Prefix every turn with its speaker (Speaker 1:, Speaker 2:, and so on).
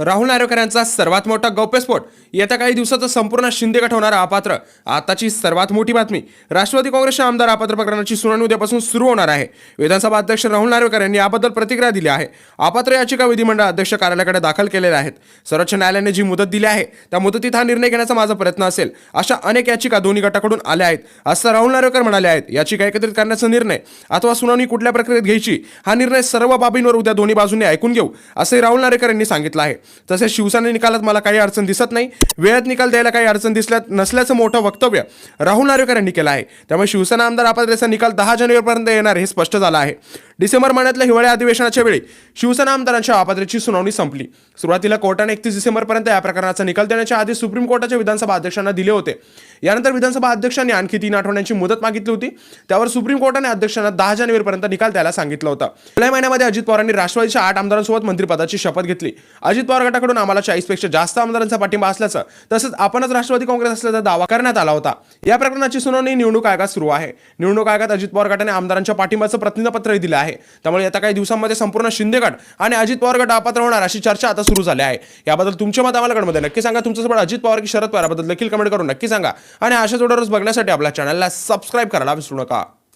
Speaker 1: राहुल नार्वेकर यांचा सर्वात मोठा गौप्यस्फोट. येत्या काही दिवसाचा संपूर्ण शिंदे गट अपात्र. आताची सर्वात मोठी बातमी राष्ट्रवादी काँग्रेसच्या आमदार अपात्र प्रकरणाची सुनावणी उद्यापासून सुरू होणार आहे. विधानसभा अध्यक्ष राहुल नार्वेकर यांनी याबद्दल प्रतिक्रिया दिली आहे. अपात्र याचिका विधिमंडळ अध्यक्ष कार्यालयाकडे दाखल केलेल्या आहेत. सर्वोच्च न्यायालयाने जी मुदत दिली आहे त्या मुदतीत हा निर्णय घेण्याचा माझा प्रयत्न असेल. अशा अनेक याचिका दोन्ही गटाकडून आल्या आहेत. असं राहुल नार्वेकर म्हणाले आहेत याचिका एकत्रित करण्याचा निर्णय अथवा सुनावणी कुठल्या प्रक्रियेत घ्यायची हा निर्णय सर्व बाबींवर उद्या दोन्ही बाजूंनी ऐकून घेऊ असंही राहुल नार्वेकर यांनी सांगितलं आहे. तसेच शिवसेना निकालात मला काही अडचण दिसत नाही. वेळेत निकाल द्यायला काही अडचण दिसल्या नसल्याचं मोठं वक्तव्य राहुल नार्वेकर यांनी केलं आहे. त्यामुळे शिवसेना आमदार अपात्रेचा निकाल दहा जानेवारीपर्यंत येणार हे स्पष्ट झालं आहे. डिसेंबर महिन्यातल्या हिवाळी अधिवेशनाच्या वेळी शिवसेना आमदारांच्या अपात्रेची सुनावणी संपली. सुरुवातीला कोर्टाने एकतीस डिसेंबरपर्यंत या प्रकरणाचा निकाल देण्याच्या आधी सुप्रीम कोर्टाच्या विधानसभा अध्यक्षांना दिले होते. यानंतर विधानसभा अध्यक्षांनी आणखी तीन आठवड्यांची मुदत मागितली होती. त्यावर सुप्रीम कोर्टाने अध्यक्षांना दहा जानेवारीपर्यंत निकाल द्यायला सांगितलं होतं. जुलै महिन्यामध्ये अजित पवारांनी राष्ट्रवादीच्या आठ आमदारांसोबत मंत्रिपदाची शपथ घेतली. अजित पवार गटाकडून आम्हाला चाळीसपेक्षा जास्त आमदारांचा पाठिंबा असल्याचं तसंच आपणच राष्ट्रवादी काँग्रेस असल्याचा दावा करण्यात आला होता. या प्रकरणाची सुनावणी निवडणूक आयोगात सुरू आहे. निवडणूक आयोगात अजित पवार गटाने आमदारांच्या पाठिंबाचं प्रतिज्ञापत्रही दिलं आहे. त्यामुळे येत्या काही दिवसांमध्ये संपूर्ण शिंदे गट आणि अजित पवार गट अपात्र होणार अशी चर्चा आता सुरू झाली आहे. याबद्दल तुमचे मत आम्हाला मध्ये नक्की सांगा तुमचं अजित पवार की शरद पवारबद्दल देखील कमेंट करून नक्की सांगा. आणि अशा जोडा रोज बघण्यासाठी आपल्या चॅनलला सबस्क्राईब करायला विसरू नका.